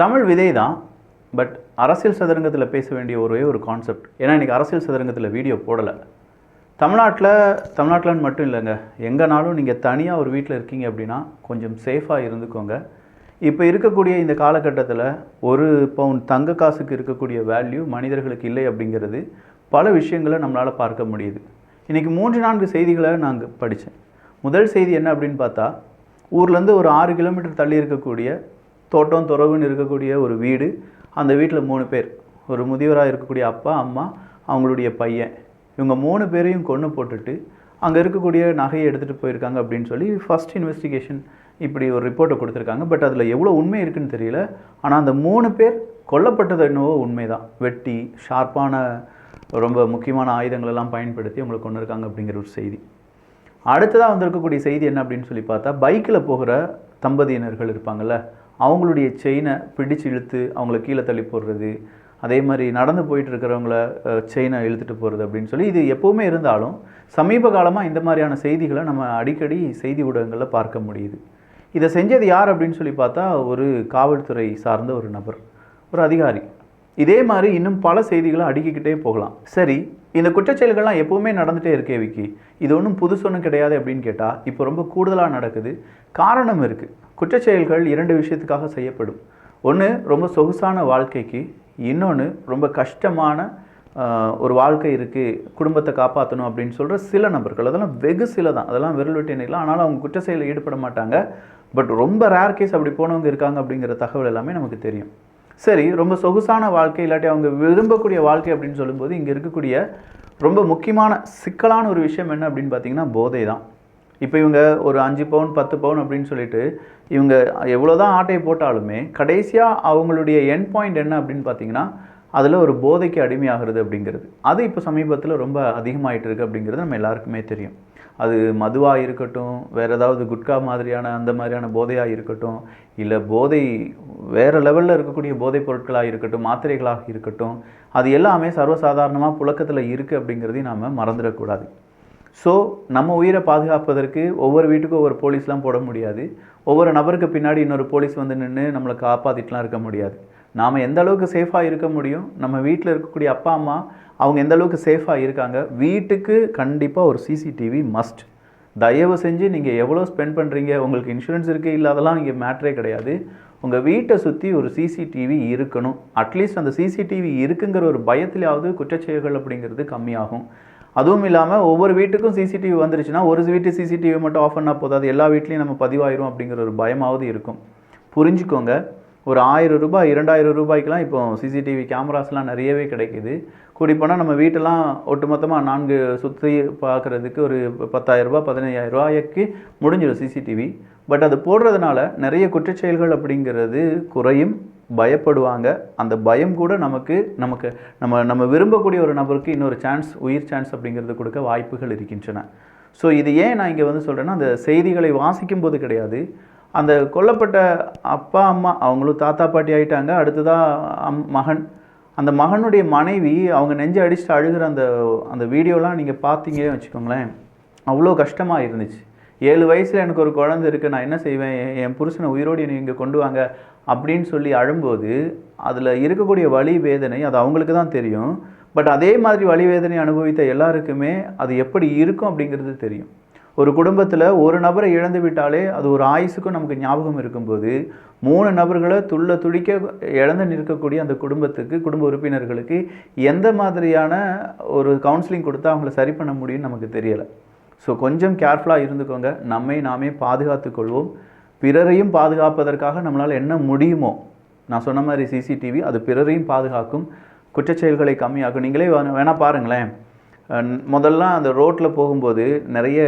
தமிழ் விதை தான் பட் அரசியல் சதுரங்கத்தில் பேச வேண்டிய ஒரே ஒரு கான்செப்ட் ஏன்னா இன்றைக்கி அரசியல் சதுரங்கத்தில் வீடியோ போடலை. தமிழ்நாட்டில் தமிழ்நாட்டில்னு மட்டும் இல்லைங்க. எங்கேனாலும் நீங்கள் தனியாக ஒரு வீட்டில் இருக்கீங்க அப்படின்னா கொஞ்சம் சேஃபாக இருந்துக்கோங்க. இப்போ இருக்கக்கூடிய இந்த காலகட்டத்தில் ஒரு பவுன் தங்க காசுக்கு இருக்கக்கூடிய வேல்யூ மனிதர்களுக்கு இல்லை அப்படிங்கிறது பல விஷயங்களை நம்மளால் பார்க்க முடியுது. இன்றைக்கி மூன்று நான்கு செய்திகளை நாங்கள் படித்தேன் முதல் செய்தி என்ன அப்படின்னு பார்த்தா ஊர்லேருந்து ஒரு ஆறு கிலோமீட்டர் தள்ளி இருக்கக்கூடிய தோட்டம் துறவுன்னு இருக்கக்கூடிய ஒரு வீடு. அந்த வீட்டில் மூணு பேர். ஒரு முதியவராக இருக்கக்கூடிய அப்பா அம்மா அவங்களுடைய பையன். இவங்க மூணு பேரையும் கொன்று போட்டுட்டு அங்கே இருக்கக்கூடிய நகையை எடுத்துகிட்டு போயிருக்காங்க அப்படின்னு சொல்லி ஃபர்ஸ்ட் இன்வெஸ்டிகேஷன் இப்படி ஒரு ரிப்போர்ட்டை கொடுத்துருக்காங்க. பட் அதில் எவ்வளோ உண்மை இருக்குன்னு தெரியல. ஆனால் அந்த மூணு பேர் கொல்லப்பட்டது என்னவோ உண்மைதான். வெட்டி ஷார்ப்பான ரொம்ப முக்கியமான ஆயுதங்கள் எல்லாம் பயன்படுத்தி அவங்களை கொண்டு இருக்காங்க அப்படிங்கிற ஒரு செய்தி. அடுத்ததாக வந்திருக்கக்கூடிய செய்தி என்ன அப்படின்னு சொல்லி பார்த்தா பைக்கில் போகிற தம்பதியினர்கள் இருப்பாங்கல்ல அவங்களுடைய செயினை பிடிச்சு இழுத்து அவங்கள கீழே தள்ளி போடுறது. அதே மாதிரி நடந்து போயிட்டு இருக்கிறவங்கள செயினை இழுத்துட்டு போகிறது அப்படின்னு சொல்லி இது எப்போவுமே இருந்தாலும் சமீப காலமாக இந்த மாதிரியான செய்திகளை நம்ம அடிக்கடி செய்தி ஊடகங்களில் பார்க்க முடியுது. இதை செஞ்சது யார் அப்படின்னு சொல்லி பார்த்தா ஒரு காவல்துறை சார்ந்த ஒரு நபர் ஒரு அதிகாரி. இதே மாதிரி இன்னும் பல செய்திகளை அடுக்கிக்கிட்டே போகலாம். சரி இந்த குற்றச்செயல்கள்லாம் எப்பவுமே நடந்துகிட்டே இருக்கே விக்கி. இது ஒன்றும் புதுசொன்னும் கிடையாது அப்படின்னு கேட்டால் இப்போ ரொம்ப கூடுதலாக நடக்குது. காரணம் இருக்குது குற்றச்செயல்கள் இரண்டு விஷயத்துக்காக செய்யப்படும். ஒன்று ரொம்ப சொகுசான வாழ்க்கைக்கு. இன்னொன்று ரொம்ப கஷ்டமான ஒரு வாழ்க்கை இருக்குது குடும்பத்தை காப்பாற்றணும் அப்படின்னு சொல்கிற சில நபர்கள். அதெல்லாம் வெகு சில தான். அதெல்லாம் விரல் விட்டு எண்ணிக்கலாம் ஆனாலும் அவங்க குற்ற செயலில் ஈடுபட மாட்டாங்க. பட் ரொம்ப ரேர் கேஸ் அப்படி போனவங்க இருக்காங்க அப்படிங்கிற தகவல் எல்லாமே நமக்கு தெரியும். சரி ரொம்ப சொகுசான வாழ்க்கை இல்லாட்டி அவங்க விரும்பக்கூடிய வாழ்க்கை அப்படின்னு சொல்லும்போது இங்கே இருக்கக்கூடிய ரொம்ப முக்கியமான சிக்கலான ஒரு விஷயம் என்ன அப்படின்னு பார்த்தீங்கன்னா போதை தான். இப்போ இவங்க ஒரு அஞ்சு பவுன் பத்து பவுன் அப்படின்னு சொல்லிட்டு இவங்க எவ்வளோதான் ஆட்டையை போட்டாலுமே கடைசியாக அவங்களுடைய என் பாயிண்ட் என்ன அப்படின்னு பார்த்தீங்கன்னா அதில் ஒரு போதைக்கு அடிமையாகிறது அப்படிங்கிறது. அது இப்போ சமீபத்தில் ரொம்ப அதிகமாகிட்டு இருக்குது அப்படிங்கிறது நம்ம எல்லாருக்குமே தெரியும். அது மதுவாக இருக்கட்டும் வேறு ஏதாவது குட்கா மாதிரியான அந்த மாதிரியான போதையாக இருக்கட்டும் இல்லை போதை வேறு லெவலில் இருக்கக்கூடிய போதைப் பொருட்களாக இருக்கட்டும் மாத்திரைகளாக இருக்கட்டும் அது எல்லாமே சர்வசாதாரணமாக புழக்கத்தில் இருக்குது அப்படிங்கிறதையும் நாம் மறந்துடக்கூடாது. ஸோ நம்ம உயிரை பாதுகாப்பதற்கு ஒவ்வொரு வீட்டுக்கும் ஒவ்வொரு போலீஸ்லாம் போட முடியாது. ஒவ்வொரு நபருக்கு பின்னாடி இன்னொரு போலீஸ் வந்து நின்று நம்மளை காப்பாற்றிட்டுலாம் இருக்க முடியாது. நாம் எந்த அளவுக்கு சேஃபாக இருக்க முடியும்? நம்ம வீட்டில் இருக்கக்கூடிய அப்பா அம்மா அவங்க எந்த அளவுக்கு சேஃபாக இருக்காங்க? வீட்டுக்கு கண்டிப்பாக ஒரு சிசிடிவி மஸ்ட் தயவு செஞ்சு நீங்கள் எவ்வளோ ஸ்பெண்ட் பண்ணுறீங்க உங்களுக்கு இன்சூரன்ஸ் இருக்குது இல்லாதெல்லாம் இங்கே மேட்ரே கிடையாது. உங்கள் வீட்டை சுற்றி ஒரு சிசிடிவி இருக்கணும். அட்லீஸ்ட் அந்த சிசிடிவி இருக்குங்கிற ஒரு பயத்திலாவது குற்றச்செயல்கள் அப்படிங்கிறது கம்மியாகும். அதுவும் இல்லாமல் ஒவ்வொரு வீட்டுக்கும் சிசிடிவி வந்துருச்சுன்னா ஒரு வீட்டு சிசிடிவி மட்டும் ஆஃப் பண்ணால் போதாது எல்லா வீட்லேயும் நம்ம பதிவாயிரும் அப்படிங்கிற ஒரு பயமாவது இருக்கும். புரிஞ்சுக்கோங்க. ஒரு ஆயிரம் ரூபாய் இரண்டாயிரம் ரூபாய்க்கெலாம் இப்போ சிசிடிவி கேமராஸ்லாம் நிறையவே கிடைக்குது. கூடி போனால் நம்ம வீட்டெல்லாம் ஒட்டுமொத்தமாக நான்கு சுற்றி பார்க்குறதுக்கு ஒரு பத்தாயிரம் ரூபாய் பதினையாயிரம் ரூபாய்க்கு முடிஞ்சிடும் சிசிடிவி பட் அது போடுறதுனால நிறைய குற்றச்செயல்கள் அப்படிங்கிறது குறையும். பயப்படுவாங்க. அந்த பயம் கூட நமக்கு நமக்கு நம்ம நம்ம விரும்பக்கூடிய ஒரு நபருக்கு இன்னொரு சான்ஸ் உயிர் சான்ஸ் அப்படிங்கிறது கொடுக்க வாய்ப்புகள் இருக்கின்றன. ஸோ இது ஏன் நான் இங்கே வந்து சொல்கிறேன்னா அந்த செய்திகளை வாசிக்கும் போது கிடையாது. அந்த கொல்லப்பட்ட அப்பா அம்மா அவங்களும் தாத்தா பாட்டி ஆகிட்டாங்க அடுத்ததாக அம் மகன். அந்த மகனுடைய மனைவி அவங்க நெஞ்சு அடிச்சுட்டு அழுகிற அந்த அந்த வீடியோலாம் நீங்கள் பார்த்தீங்கன்னு வச்சுக்கோங்களேன் அவ்வளோ கஷ்டமாக இருந்துச்சு. ஏழு வயசில் எனக்கு ஒரு குழந்தை இருக்குது நான் என்ன செய்வேன்? என் புருஷனை உயிரோடு என்னை இங்கே கொண்டு வாங்க அப்படின்னு சொல்லி அழும்போது அதில் இருக்கக்கூடிய வழி வேதனை அது அவங்களுக்கு தான் தெரியும். பட் அதே மாதிரி வழி வேதனை அனுபவித்த எல்லாருக்குமே அது எப்படி இருக்கும் அப்படிங்கிறது தெரியும். ஒரு குடும்பத்தில் ஒரு நபரை இழந்து விட்டாலே அது ஒரு ஆயுசுக்கும் நமக்கு ஞாபகம் இருக்கும்போது மூணு நபர்களை துள்ள துடிக்க இழந்து நிற்கக்கூடிய அந்த குடும்பத்துக்கு குடும்ப உறுப்பினர்களுக்கு எந்த மாதிரியான ஒரு கவுன்சிலிங் கொடுத்தா அவங்கள சரி பண்ண முடியும்னு நமக்கு தெரியலை. ஸோ கொஞ்சம் கேர்ஃபுல்லாக இருந்துக்கோங்க. நம்மை நாமே பாதுகாத்துக்கொள்வோம். பிறரையும் பாதுகாப்பதற்காக நம்மளால் என்ன முடியுமோ நான் சொன்ன மாதிரி சிசிடிவி அது பிறரையும் பாதுகாக்கும். குற்றச்செயல்களை கம்மியாக்கும். நீங்களே வேணால் பாருங்களேன். முதல்லாம் முதல்ல அந்த ரோட்டில் போகும்போது நிறைய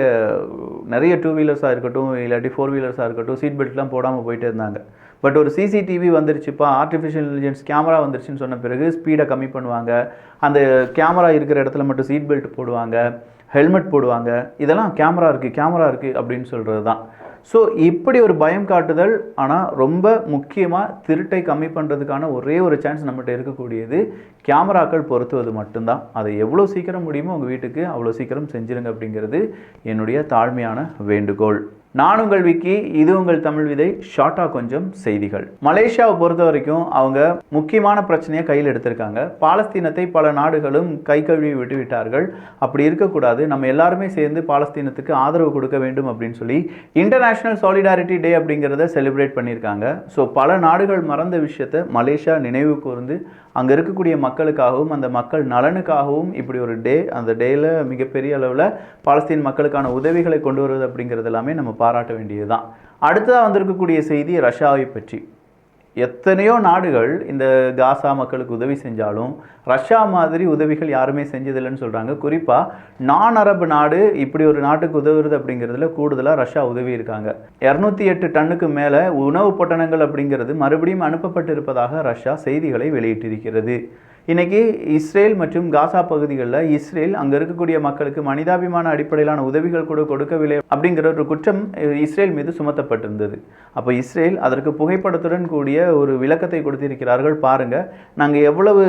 நிறைய டூ வீலர்ஸாக இருக்கட்டும் இல்லாட்டி ஃபோர் வீலர்ஸாக இருக்கட்டும் சீட் பெல்ட்லாம் போடாமல் போயிட்டே இருந்தாங்க. பட் ஒரு சிசிடிவி வந்துருச்சுப்பா ஆர்டிஃபிஷியல் இன்டெலிஜென்ஸ் கேமரா வந்துருச்சுன்னு சொன்ன பிறகு ஸ்பீடை கம்மி பண்ணுவாங்க. அந்த கேமரா இருக்கிற இடத்துல மட்டும் சீட் பெல்ட் போடுவாங்க. ஹெல்மெட் போடுவாங்க. இதெல்லாம் கேமரா இருக்குது கேமரா இருக்குது அப்படின்னு சொல்கிறது தான். ஸோ இப்படி ஒரு பயம் காட்டுதல் ஆனால் ரொம்ப முக்கியமாக திருட்டை கம்மி பண்ணுறதுக்கான ஒரே ஒரு சான்ஸ் நம்மகிட்ட இருக்கக்கூடியது கேமராக்கள் பொருத்துவது மட்டும்தான். அதை எவ்வளோ சீக்கிரம் முடியுமோ உங்கள் வீட்டுக்கு அவ்வளோ சீக்கிரம் செஞ்சிருங்க அப்படிங்கிறது என்னுடைய தாழ்மையான வேண்டுகோள். நான் உங்கள் விக்கி இது உங்கள் தமிழ் விதை ஷார்ட்டாக கொஞ்சம் செய்திகள். மலேசியாவை பொறுத்த வரைக்கும் அவங்க முக்கியமான பிரச்சனையை கையில் எடுத்திருக்காங்க. பாலஸ்தீனத்தை பல நாடுகளும் கை கழுவி விட்டு விட்டார்கள். அப்படி இருக்கக்கூடாது. நம்ம எல்லாருமே சேர்ந்து பாலஸ்தீனத்துக்கு ஆதரவு கொடுக்க வேண்டும் அப்படின்னு சொல்லி இன்டர்நேஷனல் சாலிடாரிட்டி டே அப்படிங்கிறத செலிப்ரேட் பண்ணியிருக்காங்க. ஸோ பல நாடுகள் மறந்த விஷயத்தை மலேசியா நினைவு கூர்ந்து அங்கே இருக்கக்கூடிய மக்களுக்காகவும் அந்த மக்கள் நலனுக்காகவும் இப்படி ஒரு டே அந்த டேயில் மிகப்பெரிய அளவில் பாலஸ்தீன் மக்களுக்கான உதவிகளை கொண்டு வருவது அப்படிங்கிறது எல்லாமே நம்ம பாராட்ட வேண்டியது தான் அடுத்ததாக வந்திருக்கக்கூடிய செய்தி ரஷ்யாவை பற்றி. எத்தனையோ நாடுகள் இந்த காசா மக்களுக்கு உதவி செஞ்சாலும் ரஷ்யா மாதிரி உதவிகள் யாருமே செஞ்சதில்லைன்னு சொல்கிறாங்க குறிப்பாக நான் அரபு நாடு இப்படி ஒரு நாட்டுக்கு உதவுறது அப்படிங்கிறதுல கூடுதலாக ரஷ்யா உதவி இருக்காங்க. இரநூத்தி எட்டு டன்னுக்கு மேலே உணவு பொட்டணங்கள் அப்படிங்கிறது மறுபடியும் அனுப்பப்பட்டிருப்பதாக ரஷ்யா செய்திகளை வெளியிட்டிருக்கிறது. இன்றைக்கி இஸ்ரேல் மற்றும் காசா பகுதிகளில் இஸ்ரேல் அங்கே இருக்கக்கூடிய மக்களுக்கு மனிதாபிமான அடிப்படையிலான உதவிகள் கூட கொடுக்கவில்லை அப்படிங்கிற ஒரு குற்றம் இஸ்ரேல் மீது சுமத்தப்பட்டிருந்தது. அப்போ இஸ்ரேல் அதற்கு புகைப்படத்துடன் கூடிய ஒரு விளக்கத்தை கொடுத்திருக்கிறார்கள். பாருங்கள் நாங்கள் எவ்வளவு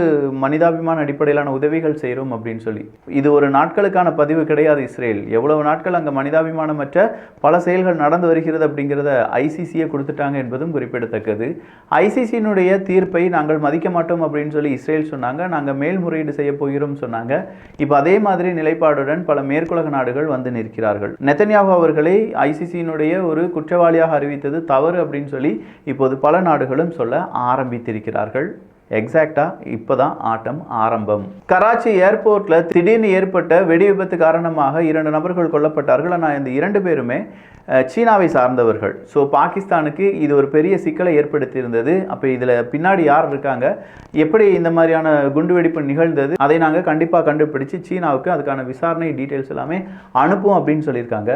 மனிதாபிமான அடிப்படையிலான உதவிகள் செய்கிறோம் அப்படின்னு சொல்லி. இது ஒரு நாட்களுக்கான பதிவு கிடையாது இஸ்ரேல். எவ்வளவு நாட்கள் அங்கே மனிதாபிமானமற்ற பல செயல்கள் நடந்து வருகிறது அப்படிங்கிறத ஐசிசியை கொடுத்துட்டாங்க என்பதும் குறிப்பிடத்தக்கது. ஐசிசியினுடைய தீர்ப்பை நாங்கள் மதிக்க மாட்டோம் அப்படின்னு சொல்லி இஸ்ரேல் சொன்னாங்க. நாங்கள் மேல்முறையீடு செய்ய போகிறோம் சொன்னாங்க. இப்போ அதே மாதிரி நிலைப்பாடுடன் பல மேற்குலக நாடுகள் வந்து நிற்கிறார்கள். நெத்தன்யாகு அவர்களை ஐசிசியினுடைய ஒரு குற்றவாளியாக அறிவித்தது தவறு அப்படின்னு சொல்லி இப்போது பல நாடுகளும் சொல்ல ஆரம்பித்திருக்கிறார்கள். எக்ஸாக்டா இப்போதான் ஆட்டம் ஆரம்பம். கராச்சி ஏர்போர்ட்ல திடீர்னு ஏற்பட்ட வெடி விபத்து காரணமாக இரண்டு நபர்கள் கொல்லப்பட்டார்கள். ஆனால் இந்த இரண்டு பேருமே சீனாவை சார்ந்தவர்கள். ஸோ பாகிஸ்தானுக்கு இது ஒரு பெரிய சிக்கலை ஏற்படுத்தியிருந்தது. அப்போ இதில் பின்னாடி யார் இருக்காங்க? எப்படி இந்த மாதிரியான குண்டுவெடிப்பு நிகழ்ந்தது? அதை நாங்கள் கண்டிப்பாக கண்டுபிடிச்சு சீனாவுக்கு அதுக்கான விசாரணை டீட்டெயில்ஸ் எல்லாமே அனுப்பும் அப்படின்னு சொல்லியிருக்காங்க.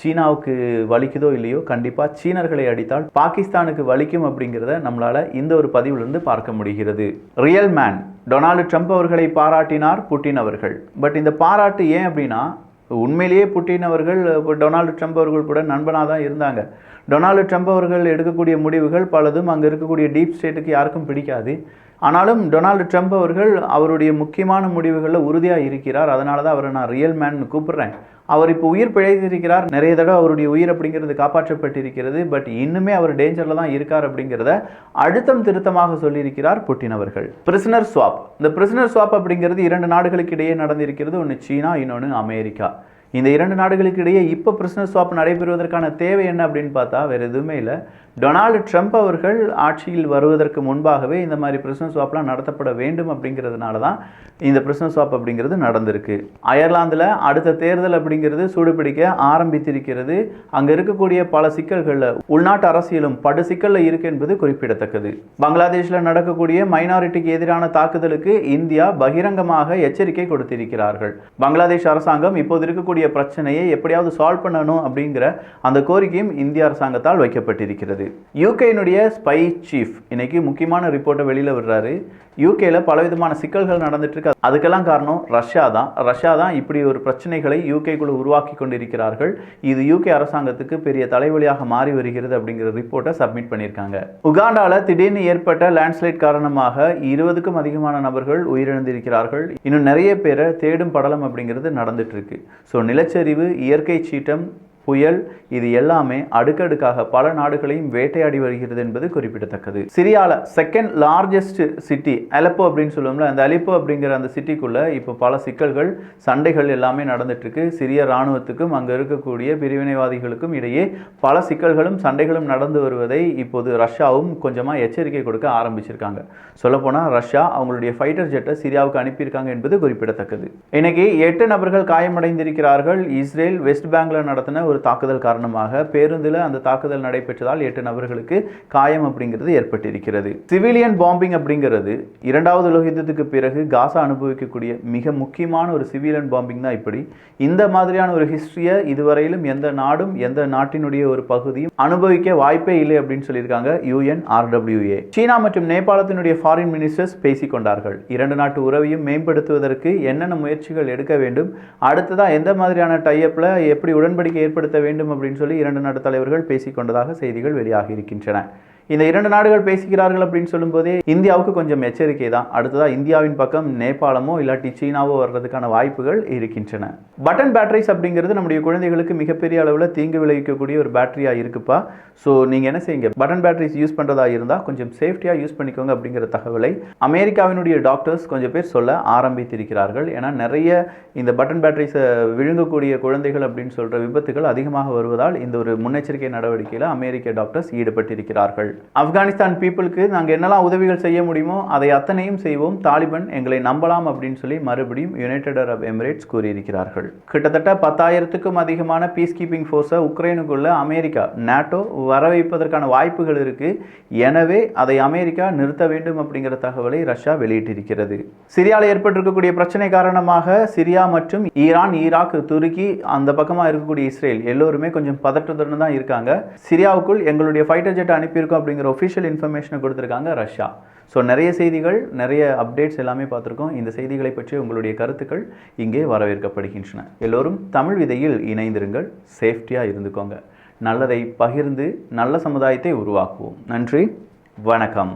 சீனாவுக்கு வலிக்குதோ இல்லையோ கண்டிப்பாக சீனர்களை அடித்தால் பாகிஸ்தானுக்கு வலிக்கும் அப்படிங்கிறத நம்மளால் இந்த ஒரு பதிவிலிருந்து பார்க்க முடிகிறது. ரியல் மேன் டொனால்டு ட்ரம்ப் அவர்களை பாராட்டினார் புட்டின் அவர்கள். பட் இந்த பாராட்டு ஏன் அப்படின்னா உண்மையிலேயே புட்டின் அவர்கள் டொனால்டு ட்ரம்ப் அவர்கள் கூட நண்பனாக தான் இருந்தாங்க. டொனால்டு ட்ரம்ப் அவர்கள் எடுக்கக்கூடிய முடிவுகள் பலதும் அங்கே இருக்கக்கூடிய டீப் ஸ்டேட்டுக்கு யாருக்கும் பிடிக்காது. ஆனாலும் டொனால்டு ட்ரம்ப் அவர்கள் அவருடைய முக்கியமான முடிவுகளில் உறுதியாக இருக்கிறார். அதனால தான் அவரை நான் ரியல் மேன் கூப்பிடுறேன். அவர் இப்போ உயிர் பிழைத்திருக்கிறார். நிறைய தடவை அவருடைய உயிர் அப்படிங்கிறது காப்பாற்றப்பட்டிருக்கிறது. பட் இன்னுமே அவர் டேஞ்சரில் தான் இருக்கார் அப்படிங்கிறத அழுத்தம் திருத்தமாக சொல்லியிருக்கிறார் புட்டின் அவர்கள். பிரிசனர் ஸ்வாப் இந்த பிரிசனர் ஸ்வாப் அப்படிங்கிறது இரண்டு நாடுகளுக்கு இடையே நடந்திருக்கிறது. ஒன்று சீனா இன்னொன்று அமெரிக்கா. இந்த இரண்டு நாடுகளுக்கு இடையே இப்போ பிரிசனர் ஸ்வாப் நடைபெறுவதற்கான தேவை என்ன அப்படின்னு பார்த்தா வேறு எதுவுமே இல்லை. டொனால்டு ட்ரம்ப் அவர்கள் ஆட்சியில் வருவதற்கு முன்பாகவே இந்த மாதிரி பிரிசனர் ஸ்வாப்லாம் நடத்தப்பட வேண்டும் அப்படிங்கிறதுனால தான் இந்த பிரிசனர் ஸ்வாப் அப்படிங்கிறது நடந்திருக்கு. அயர்லாந்தில் அடுத்த தேர்தல் அப்படிங்கிறது சூடுபிடிக்க ஆரம்பித்திருக்கிறது. அங்கே இருக்கக்கூடிய பல சிக்கல்களில் உள்நாட்டு அரசியலும் படு சிக்கலில் இருக்கு என்பது குறிப்பிடத்தக்கது. பங்களாதேஷில் நடக்கக்கூடிய மைனாரிட்டிக்கு எதிரான தாக்குதலுக்கு இந்தியா பகிரங்கமாக எச்சரிக்கை கொடுத்திருக்கிறார்கள். பங்களாதேஷ் அரசாங்கம் இப்போது இருக்கக்கூடிய பிரச்சனையை எப்படியாவது சால்வ் பண்ணணும் அப்படிங்கிற அந்த கோரிக்கையும் இந்திய அரசாங்கத்தால் வைக்கப்பட்டிருக்கிறது. யூகேனுடைய ஸ்பை சீஃப் இன்னைக்கு முக்கியமான ரிப்போர்ட்டை வெளியில் விடுறாரு. யூகேல பலவிதமான சிக்கல்கள் நடந்துட்டு இருக்கு. அதுக்கெல்லாம் காரணம் ரஷ்யா தான். ரஷ்யா தான் இப்படி ஒரு பிரச்சனைகளை யூகேக்குள்ளே உருவாக்கி கொண்டிருக்கிறார்கள். இது யூகே அரசாங்கத்துக்கு பெரிய தலைவலியாக மாறி வருகிறது அப்படிங்கிற ரிப்போர்ட்டை சப்மிட் பண்ணியிருக்காங்க. உகாண்டால திடீர்னு ஏற்பட்ட லேண்ட்ஸ்லைட் காரணமாக இருபதுக்கும் அதிகமான நபர்கள் உயிரிழந்திருக்கிறார்கள். இன்னும் நிறைய பேரை தேடும் படலம் அப்படிங்கிறது நடந்துட்டு இருக்கு. ஸோ நிலச்சரிவு இயற்கை சீற்றம் புயல் இது எல்லாமே அடுக்கடுக்காக பல நாடுகளையும் வேட்டையாடி வருகிறது என்பது குறிப்பிடத்தக்கது. சிரியாவில் செகண்ட் லார்ஜஸ்ட் சிட்டி அலப்போ அப்படின்னு சொல்லுவோம்ல அந்த அலிப்போ அப்படிங்கிற அந்த சிட்டிக்குள்ளே இப்போ பல சிக்கல்கள் சண்டைகள் எல்லாமே நடந்துட்டுருக்கு. சிரிய இராணுவத்துக்கும் அங்கே இருக்கக்கூடிய பிரிவினைவாதிகளுக்கும் இடையே பல சிக்கல்களும் சண்டைகளும் நடந்து வருவதை இப்போது ரஷ்யாவும் கொஞ்சமாக எச்சரிக்கை கொடுக்க ஆரம்பிச்சிருக்காங்க. சொல்லப்போனால் ரஷ்யா அவங்களுடைய ஃபைட்டர் ஜெட்டை சிரியாவுக்கு அனுப்பியிருக்காங்க என்பது குறிப்பிடத்தக்கது. இன்னைக்கு எட்டு நபர்கள் காயமடைந்திருக்கிறார்கள். இஸ்ரேல் வெஸ்ட் பேங்கில் நடத்தின ஒரு தாக்குதல் காரணமாக பேருந்தில் அந்த தாக்குதல் நடைபெற்றதால் எட்டு நபர்களுக்கு காயம் அப்படிங்கிறது ஏற்பட்டிருக்கிறது. சிவிலியன் பாம்பிங் அப்படிங்கிறது இரண்டாவது உலக யுத்தத்துக்கு பிறகு காசா அனுபவிக்கக்கூடிய மிக முக்கியமான ஒரு சிவிலியன் பாம்பிங் தான் இப்படி. இந்த மாதிரியான ஒரு ஹிஸ்ட்ரியை இதுவரையிலும் எந்த நாடும் எந்த நாட்டினுடைய ஒரு பகுதியும் அனுபவிக்க வாய்ப்பே இல்லை அப்படின்னு சொல்லியிருக்காங்க யூஎன் ஆர்டபிள்யூஏ சீனா மற்றும் நேபாளத்தினுடைய ஃபாரின் மினிஸ்டர்ஸ் பேசிக் கொண்டார்கள் இரண்டு நாட்டு உறவையும் மேம்படுத்துவதற்கு என்னென்ன முயற்சிகள் எடுக்க வேண்டும் அடுத்ததா எந்த மாதிரியான டைஅப்ல எப்படி உடன்படிக்கை ஏற்படுத்த வேண்டும் அப்படின்னு சொல்லி இரண்டு நாட்டு தலைவர்கள் பேசிக்கொண்டதாக செய்திகள் வெளியாகி இருக்கின்றன இந்த இரண்டு நாடுகள் பேசுகிறார்கள் அப்படின்னு சொல்லும்போதே இந்தியாவுக்கு கொஞ்சம் எச்சரிக்கை தான். அடுத்ததாக இந்தியாவின் பக்கம் நேபாளமோ இல்லாட்டி சீனாவோ வர்றதுக்கான வாய்ப்புகள் இருக்கின்றன. பட்டன் பேட்டரிஸ் அப்படிங்கிறது நம்முடைய குழந்தைகளுக்கு மிகப்பெரிய அளவில் தீங்கு விளைவிக்கக்கூடிய ஒரு பேட்டரியாக இருக்குப்பா. ஸோ நீங்கள் என்ன செய்யுங்க? பட்டன் பேட்டரிஸ் யூஸ் பண்ணுறதா இருந்தால் கொஞ்சம் சேஃப்டியாக யூஸ் பண்ணிக்கோங்க அப்படிங்கிற தகவலை அமெரிக்காவினுடைய டாக்டர்ஸ் கொஞ்சம் பேர் சொல்ல ஆரம்பித்திருக்கிறார்கள். ஏன்னா நிறைய இந்த பட்டன் பேட்டரிஸை விழுங்கக்கூடிய குழந்தைகள் அப்படின்னு சொல்கிற விபத்துகள் அதிகமாக வருவதால் இந்த ஒரு முன்னெச்சரிக்கை நடவடிக்கையில் அமெரிக்க டாக்டர்ஸ் ஈடுபட்டிருக்கிறார்கள். ஆப்கானிஸ்தான் பீப்புளுக்கு நாங்கள் என்னெல்லாம் உதவிகள் செய்ய முடியுமோ அதை அத்தனையும் செய்வோம். தாலிபன் எங்களை நம்பலாம் அப்படின்னு சொல்லி மறுபடியும் யுனைடெட் அரப் எமிரேட்ஸ் கூறியிருக்கிறார்கள். கிட்டத்தட்ட பத்தாயிரத்துக்கும் அதிகமான பீஸ் கீப்பிங் ஃபோர்ஸை உக்ரைனுக்குள்ள அமெரிக்கா நேட்டோ வர வைப்பதற்கான வாய்ப்புகள் இருக்கு. எனவே அதை அமெரிக்கா நிறுத்த வேண்டும் அப்படிங்கிற தகவலை ரஷ்யா வெளியிட்டிருக்கிறது. சிரியாவில் ஏற்பட்டிருக்கக்கூடிய பிரச்சனை காரணமாக சிரியா மற்றும் ஈரான் ஈராக் துருக்கி அந்த பக்கமாக இருக்கக்கூடிய இஸ்ரேல் எல்லோருமே கொஞ்சம் பதற்றத்துடன் தான் இருக்காங்க. சிரியாவுக்குள் எங்களுடைய ஃபைட்டர் ஜெட் அனுப்பியிருக்கோம் அப்படிங்கிற ஒஃபிஷியல் இன்ஃபர்மேஷனை கொடுத்துருக்காங்க ரஷ்யா. ஸோ நிறைய செய்திகள் நிறைய அப்டேட்ஸ் எல்லாமே பார்த்துருக்கோம். இந்த செய்திகளை பற்றி உங்களுடைய கருத்துக்கள் இங்கே வரவேற்கப்படுகின்றன. எல்லோரும் தமிழ் விதையில் இணைந்திருங்கள் சேஃப்டியாக இருந்துக்கோங்க. நல்லதை பகிர்ந்து நல்ல சமுதாயத்தை உருவாக்குவோம். நன்றி வணக்கம்.